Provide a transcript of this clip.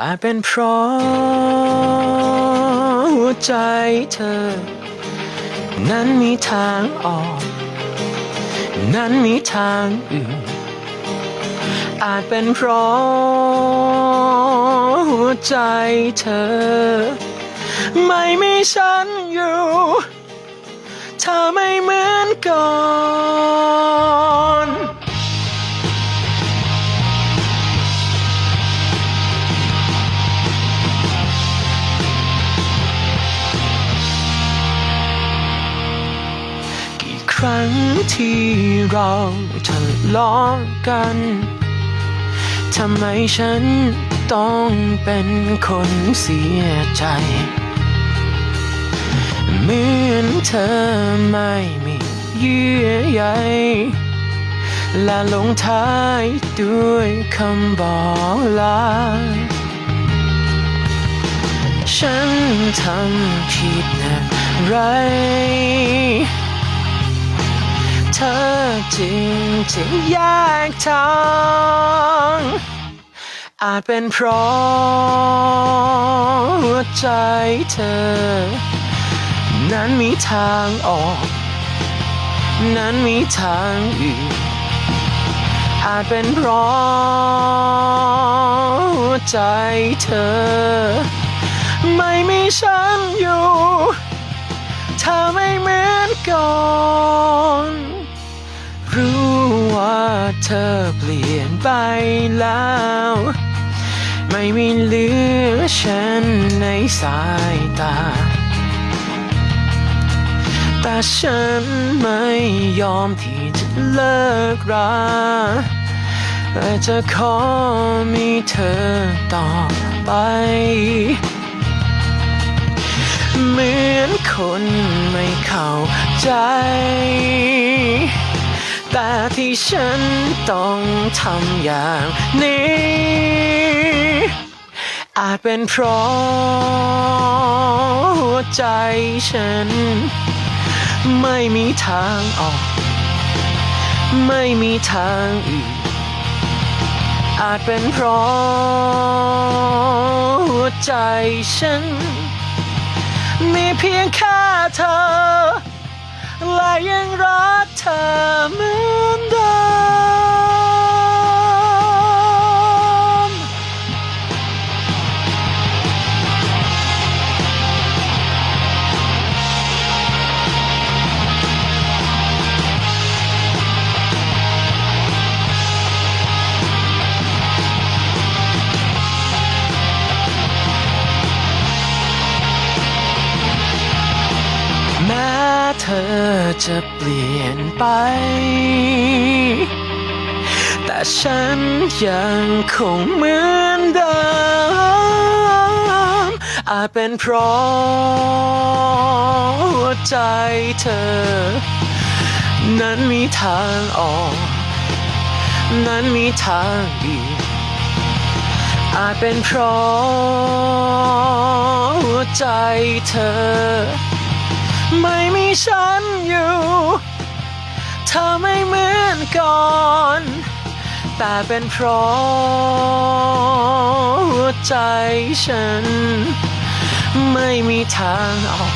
อาจเป็นเพราะหัวใจเธอ นั้นมีทางออก นั้นมีทางอื่น อาจเป็นเพราะหัวใจเธอ ไม่มีฉันอยู่ เธอไม่เหมือนก่อน รั้งที่เราทะเลาะกันทำไมฉันต้องเป็นคนเสียใจเหมือนเธอไม่มีเยื่อใยและลงท้ายด้วยคำบอกลา ฉันทำผิดอะไร เธอจริงจริงๆแยกทางอาจเป็นเพราะหัวใจเธอ นั้นมีทางออก นั้นมีทางอื่นอาจเป็นเพราะหัวใจเธอ ไม่มีฉันอยู่ เธอไม่เหมือนก่อน อเปลี่ยนไปแล้ว ไม่มีเหลือฉันในสายตา แต่ฉันไม่ยอมที่จะเลิกราแต่จะขอมีเธอต่อไป เหมือนคนไม่เข้าใจ แต่ที่ฉันต้องทำอย่างนี้ อาจเป็นเพราะหัวใจฉัน ไม่มีทางออก ไม่มีทางอื่นอาจเป็นเพราะหัวใจฉัน มีเพียงแค่เธอ และยังรักเธอ จะเปลี่ยนไป แต่ฉันยังคงเหมือนเดิม อาจเป็นเพราะหัวใจเธอ นั้นมีทางออก นั้นมีทางอื่นอาจเป็นเพราะหัวใจเธอ ไม่มีฉันอยู่ เธอไม่เหมือนก่อน แต่เป็นเพราะหัวใจฉัน ไม่มีทางออก